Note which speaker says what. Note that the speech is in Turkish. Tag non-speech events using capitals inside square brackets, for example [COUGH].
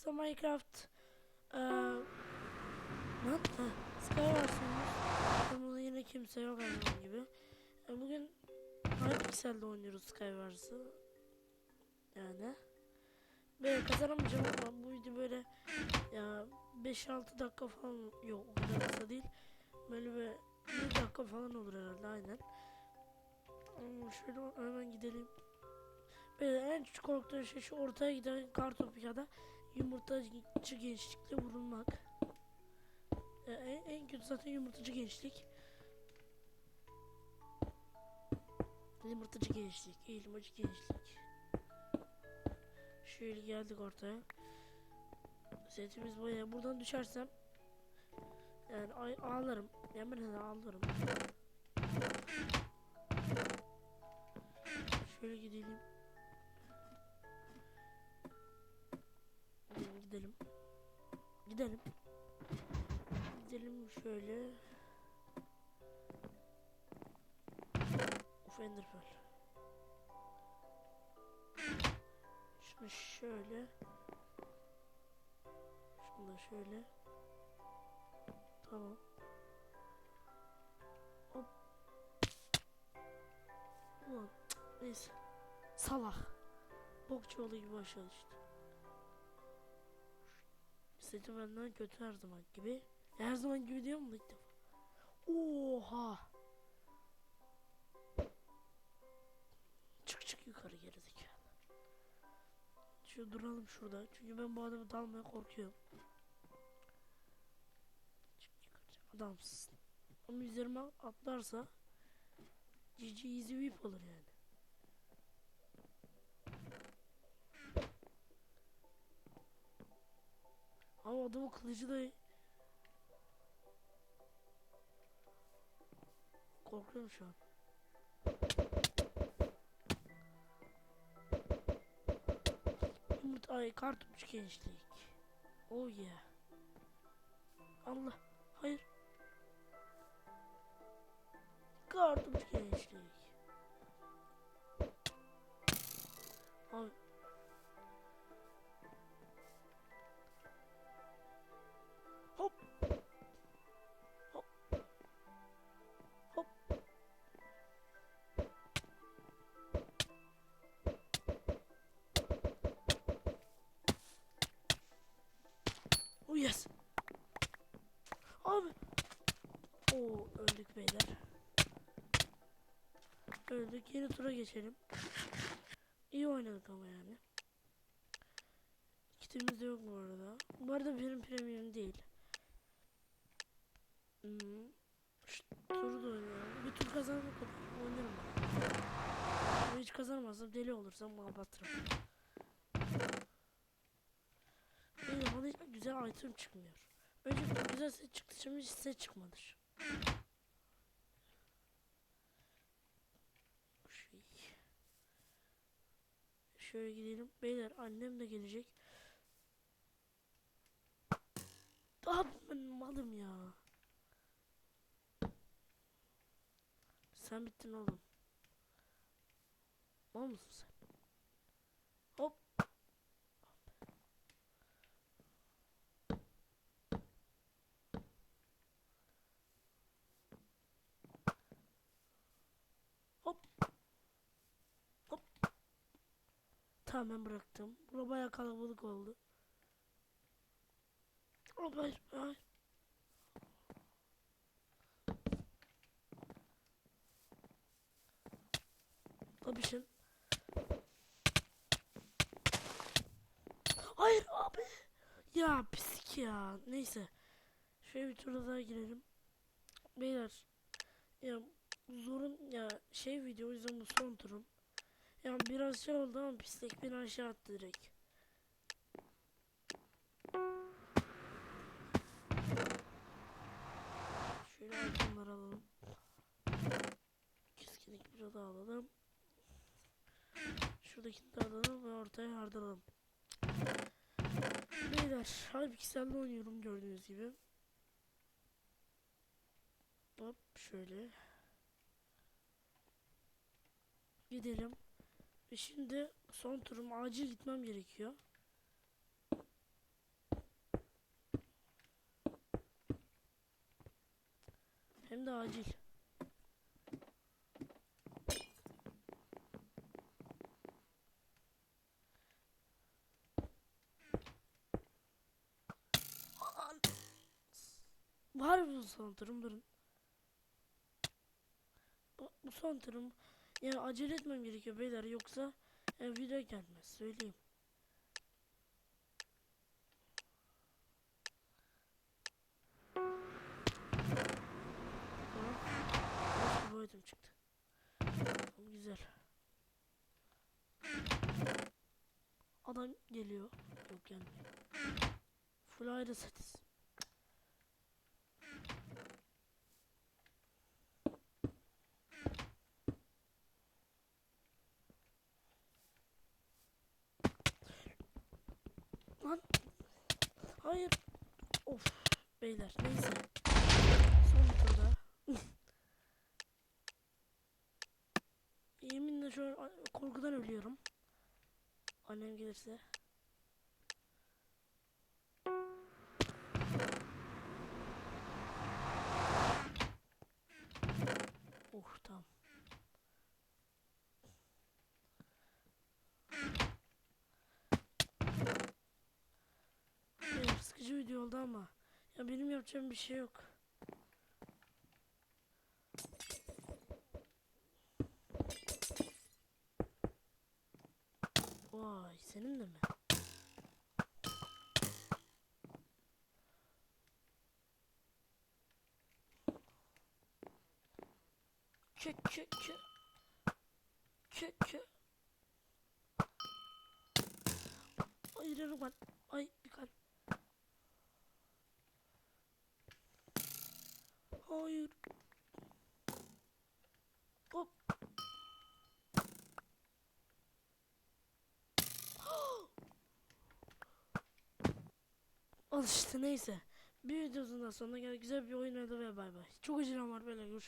Speaker 1: Arkadaşlar Minecraft eee lan ha, Skywars'ımız Yanımda yine kimse yok zaman gibi. E, Bugün Hypixel'de oynuyoruz Skywars'ı. Yani. Böyle kazanamayacağım ama bu video böyle Ya 5-6 dakika falan Yok o kadar kısa değil. Böyle bir 1 dakika falan olur herhalde aynen. Hmm, Şöyle hemen gidelim. Böyle en korktuğum şey şu ortaya giden kartopu ya da yumurtacı gençlikle vurulmak. Ee, en, en kötü zaten yumurtacı gençlik. Yumurtacı gençlik, elmacı gençlik. Şöyle geldik ortaya. Setimiz bayağı buradan düşersem yani ağlarım. Yemin ağlarım. Şöyle gidelim. Gidelim gidelim. Gidelim. Şöyle. Uf Enderpearl. Şunu şöyle. Şunu da şöyle. Tamam. Hop. Ulan neyse. Salak. Bokçu olayı gibi aşağı. Seti benden kötü her zaman gibi. Her zaman gibi diyor mu ilk defa? Oha! Çık çık yukarı gerizekalı. Şu duralım şurada. Çünkü ben bu adamı dalmaya korkuyorum. Çık yukarı. Adamsın. Ama üzerime atlarsa GG easy whip olur yani. Ama adamın kılıcı da Korkuyorum şu an. Yumurta ay kartopçu gençlik. Oh yeah. Allah. Hayır. Kartopçu yes. Abi. Oo öldük beyler. Öldük. Yeni tura geçelim. İyi oynadık ama yani. Kitimiz de yok bu arada. Bu arada benim premium değil. Hmm. Şu turu da oynuyorum. Bir tur kazanmak oynarım hiç kazanmazsam deli olursam kapatırım. Benim güzel item çıkmıyor. Önce güzel set çıktı şimdi hiç set çıkmadı. Şey. Şöyle gidelim. Beyler annem de gelecek. Daha ben malım ya. Sen bittin oğlum. Mal mısın sen? Hop. Hop. Tamam ben bıraktım. Bura bayağı kalabalık oldu. Hop hayır hayır. Abi. Ya pislik ya. Neyse. Şöyle bir tura daha girelim. Beyler. Ya zorun ya şey video o yüzden bu son turum. Ya biraz şey oldu ama pislik beni aşağı attı direkt. Şöyle itemleri alalım. Keskinlik bir daha alalım. Şuradakini de alalım ve ortaya hardalım. Beyler, Hypixel'de oynuyorum gördüğünüz gibi. Hop şöyle. Gidelim. Ve şimdi son turum acil gitmem gerekiyor. Hem de acil. Var mı son turum durun. Bu, bu son turum. Yani acele etmem gerekiyor beyler yoksa e, video gelmez söyleyeyim. Başka boyutum çıktı. Güzel. Adam geliyor. Yok gelmiyor. Full ayrı setiz. Lan. Hayır. Of. Beyler neyse. Son turda. [LAUGHS] Yeminle şu an korkudan ölüyorum. Annem gelirse. Oldu ama ya benim yapacağım bir şey yok. Vay senin de mi? Çök çök. Çök çök. Hayır yarım kalp. Ay bir kalp. Hayır. Hop. [GASPS] Al işte neyse. Bir videosundan sonra gel güzel bir oyun oynadı ve bay bay. Çok acelem var böyle görüşürüz.